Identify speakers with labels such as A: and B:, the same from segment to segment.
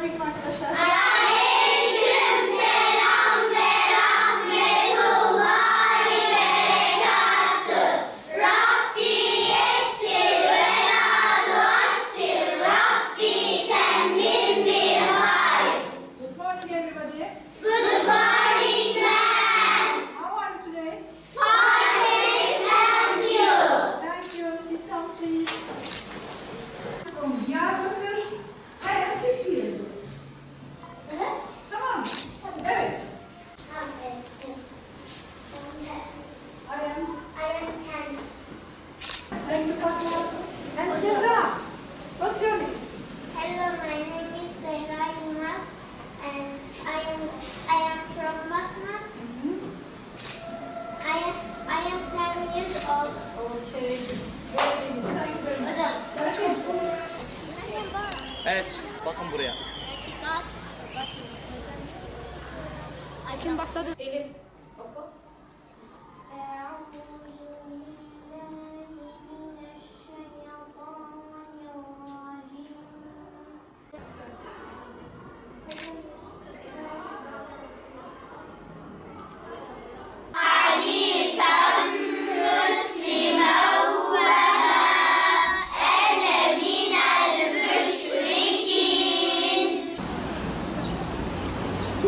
A: Merhaba arkadaşlar. Evet,
B: bakın buraya.
C: Kim başladı?
D: Elif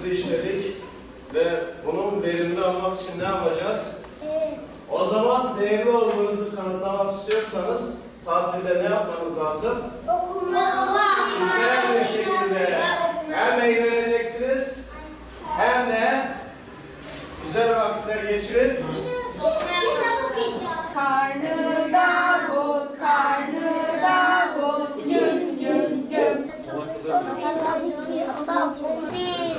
E: derslerimizi işledik ve bunun verimini almak için ne yapacağız? O zaman değerli olduğunuzu kanıtlamak istiyorsanız tatilde ne yapmanız lazım? Güzel bir şekilde. hem eğleneceksiniz hem de güzel vakitler geçirip
A: Karnı davul, karnı davul, güm güm güm.
C: Sevimli,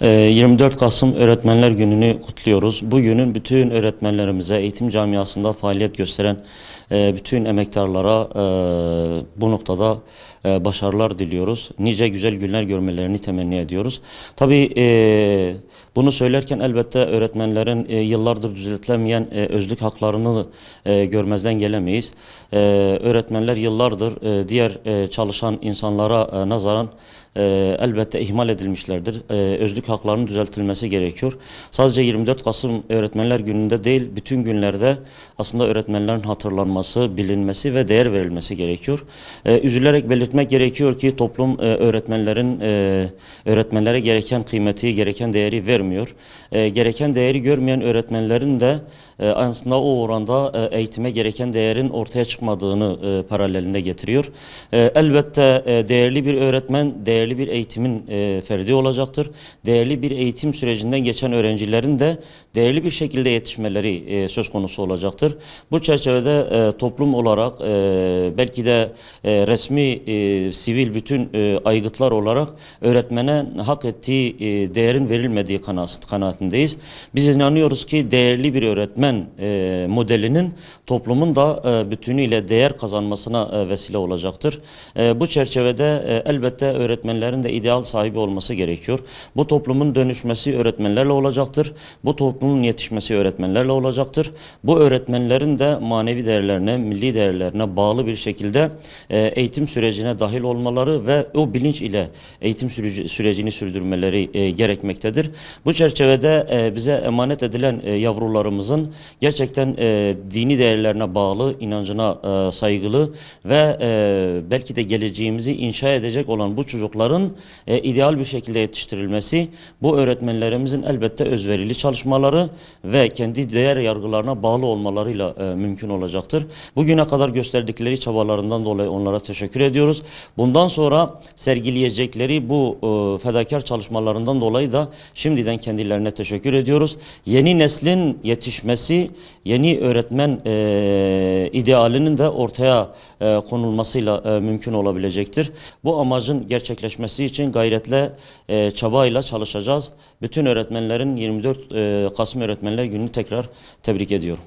F: 24 Kasım Öğretmenler Günü'nü kutluyoruz. Bu günün bütün öğretmenlerimize, eğitim camiasında faaliyet gösteren bütün emektarlara e, bu noktada e, başarılar diliyoruz. Nice güzel günler görmelerini temenni ediyoruz. Tabii e, bunu söylerken elbette öğretmenlerin yıllardır düzeltilemeyen özlük haklarını görmezden gelemeyiz. Öğretmenler yıllardır diğer çalışan insanlara nazaran elbette ihmal edilmişlerdir. Özlük haklarının düzeltilmesi gerekiyor. Sadece 24 Kasım Öğretmenler Günü'nde değil, bütün günlerde aslında öğretmenlerin hatırlanması, bilinmesi ve değer verilmesi gerekiyor. E, üzülerek belirtmek gerekiyor ki toplum e, öğretmenlerin e, öğretmenlere gereken kıymeti, gereken değeri vermiyor. E, gereken değeri görmeyen öğretmenlerin de e, aslında o oranda e, eğitime gereken değerin ortaya çıkmadığını e, paralelinde getiriyor. E, elbette e, değerli bir öğretmen, değerli bir eğitimin e, ferdi olacaktır. Değerli bir eğitim sürecinden geçen öğrencilerin de değerli bir şekilde yetişmeleri e, söz konusu olacaktır. Bu çerçevede e, toplum olarak e, belki de e, resmi, e, sivil bütün e, aygıtlar olarak öğretmene hak ettiği e, değerin verilmediği kanaat, kanaatindeyiz. Biz inanıyoruz ki değerli bir öğretmen e, modelinin toplumun da e, bütünüyle değer kazanmasına e, vesile olacaktır. E, bu çerçevede e, elbette öğretmenlerin de ideal sahibi olması gerekiyor. Bu toplumun dönüşmesi öğretmenlerle olacaktır. Bu toplumun yetişmesi öğretmenlerle olacaktır. Bu öğretmenlerin de manevi değerlerine, milli değerlerine bağlı bir şekilde e, eğitim sürecine dahil olmaları ve o bilinç ile eğitim süreci- sürecini sürdürmeleri e, gerekmektedir. Bu çerçevede e, bize emanet edilen e, yavrularımızın gerçekten e, dini değerlerine bağlı, inancına e, saygılı ve e, belki de geleceğimizi inşa edecek olan bu çocukları çocukların e, ideal bir şekilde yetiştirilmesi bu öğretmenlerimizin elbette özverili çalışmaları ve kendi değer yargılarına bağlı olmalarıyla e, mümkün olacaktır. Bugüne kadar gösterdikleri çabalarından dolayı onlara teşekkür ediyoruz. Bundan sonra sergileyecekleri bu e, fedakar çalışmalarından dolayı da şimdiden kendilerine teşekkür ediyoruz. Yeni neslin yetişmesi, yeni öğretmen e, idealinin de ortaya e, konulmasıyla mümkün olabilecektir. Bu amacın gerçekleşmesi için gayretle, çabayla çalışacağız. Bütün öğretmenlerin 24 e, Kasım Öğretmenler Günü'nü tekrar tebrik ediyorum.